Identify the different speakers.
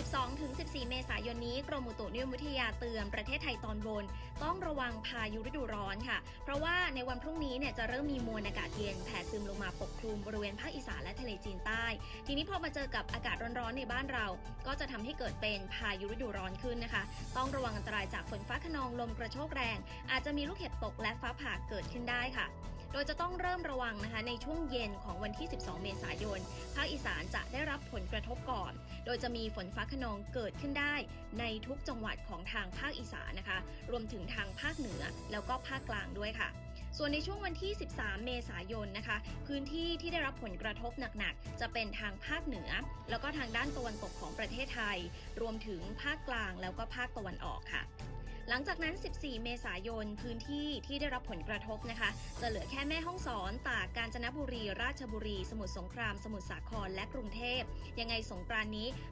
Speaker 1: 12-14 เมษายนนี้กรมอุตุนิยมวิทยาเตือนประเทศไทยตอนบน ต้องระวังพายุฤดูร้อนค่ะ เพราะว่าในวันพรุ่งนี้เนี่ยจะเริ่มมีมวลอากาศเย็นแผ่ซึมลงมาปกคลุมบริเวณภาคอีสานและทะเลจีนใต้ ทีนี้พอมาเจอกับอากาศร้อนๆในบ้านเรา ก็จะทำให้เกิดเป็นพายุฤดูร้อนขึ้นนะคะ ต้องระวังอันตรายจากฝนฟ้าขนองลมกระโชกแรง อาจจะมีลูกเห็บตกและฟ้าผ่าเกิดขึ้นได้ค่ะ โดยจะต้องเริ่มระวังนะคะในช่วงเย็นของวันที่ 12 เมษายน ภาคอีสานจะได้รับผลกระทบก่อน โดยจะมีฝนฟ้าขนองเกิดขึ้นได้ ในทุกจังหวัดของทางภาคอีสานนะคะ รวมถึงทางภาคเหนือ แล้วก็ภาคกลางด้วยค่ะส่วนในช่วงวันที่ 13 เมษายนนะคะ พื้นที่ที่ได้รับผลกระทบหนักๆ จะเป็นทางภาคเหนือ แล้วก็ทางด้านตะวันตกของประเทศไทย รวมถึงภาคกลางแล้วก็ภาคตะวันออกค่ะ หลังจากนั้น 14 เมษายนพื้นที่ที่ได้รับผลกระทบนะคะ จะเหลือแค่แม่ห้องสอน ตาก กาญจนบุรี ราชบุรี สมุทรสงคราม สมุทรสาคร และกรุงเทพ ยังไงสงกรานนี้